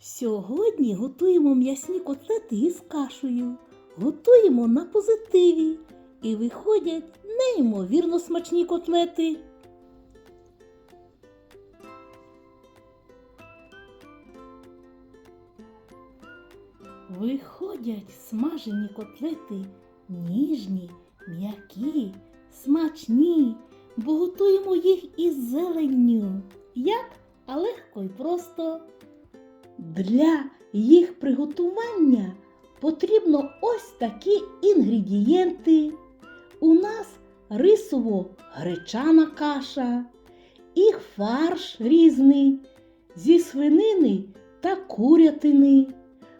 Сьогодні готуємо м'ясні котлети із кашею. Готуємо на позитиві. І виходять неймовірно смачні котлети. Виходять смажені котлети ніжні, м'які, смачні, бо готуємо їх із зеленню. Як? А легко і просто. Для їх приготування потрібно ось такі інгредієнти. У нас рисово-гречана каша і фарш різний зі свинини та курятини.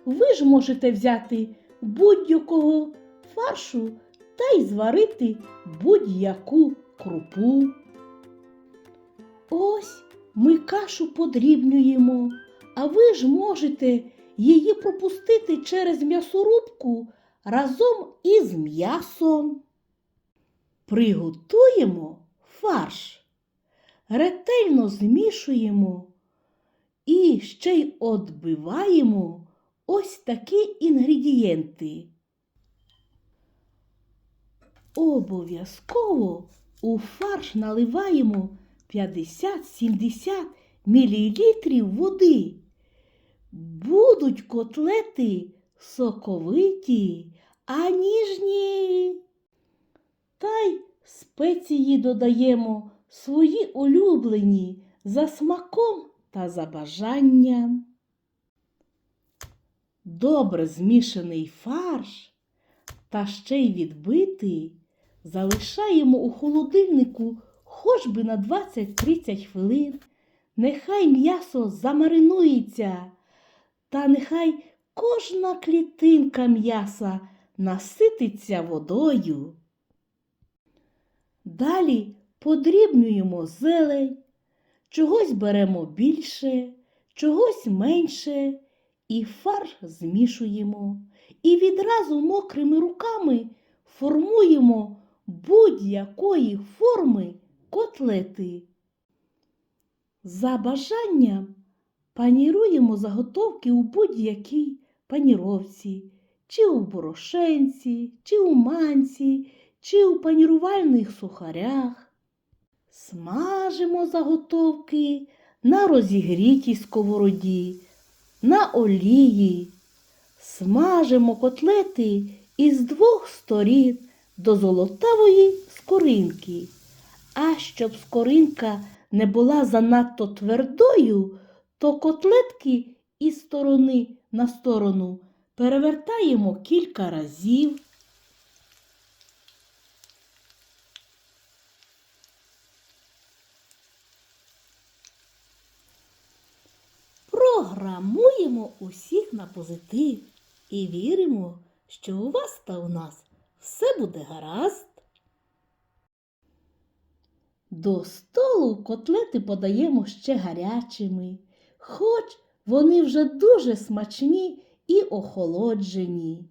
Ви ж можете взяти будь-якого фаршу та й зварити будь-яку крупу. Ось ми кашу подрібнюємо, а ви ж можете її пропустити через м'ясорубку разом із м'ясом. Приготуємо фарш, ретельно змішуємо і ще й отбиваємо ось такі інгредієнти. Обов'язково у фарш наливаємо 50-70 мл води. Будуть котлети соковиті, а ніжні. Та й спеції додаємо свої улюблені за смаком та за бажанням. Добре змішаний фарш та ще й відбитий залишаємо у холодильнику хоч би на 20-30 хвилин. Нехай м'ясо замаринується, та нехай кожна клітинка м'яса насититься водою. Далі подрібнюємо зелень, чогось беремо більше, чогось менше і фарш змішуємо. І відразу мокрими руками формуємо будь-якої форми котлети. За бажанням паніруємо заготовки у будь-якій паніровці, чи у борошенці, чи у манці, чи у панірувальних сухарях. Смажимо заготовки на розігрітій сковороді, на олії. Смажимо котлети із двох сторін до золотавої скоринки. А щоб скоринка не була занадто твердою, то котлетки із сторони на сторону перевертаємо кілька разів. Програмуємо усіх на позитив і віримо, що у вас та у нас все буде гаразд. До столу котлети подаємо ще гарячими, хоч вони вже дуже смачні і охолоджені.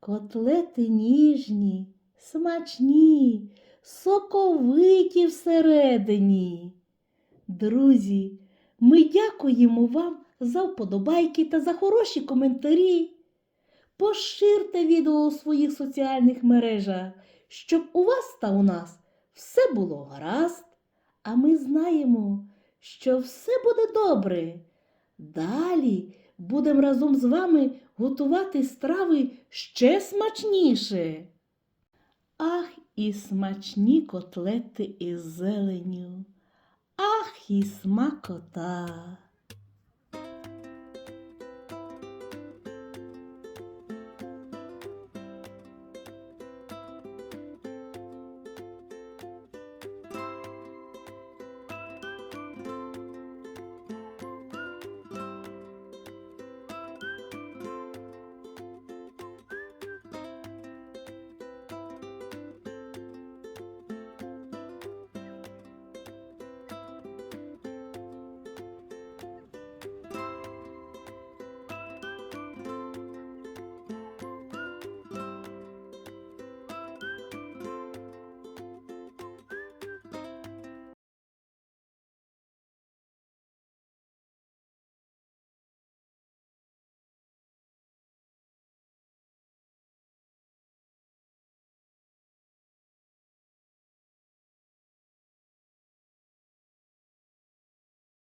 Котлети ніжні, смачні, соковиті всередині. Друзі, ми дякуємо вам за вподобайки та за хороші коментарі. Поширте відео у своїх соціальних мережах, щоб у вас та у нас все було гаразд, а ми знаємо, що все буде добре. Далі будемо разом з вами готувати страви ще смачніше. Ах, і смачні котлети із зеленю. Ах, і смакота!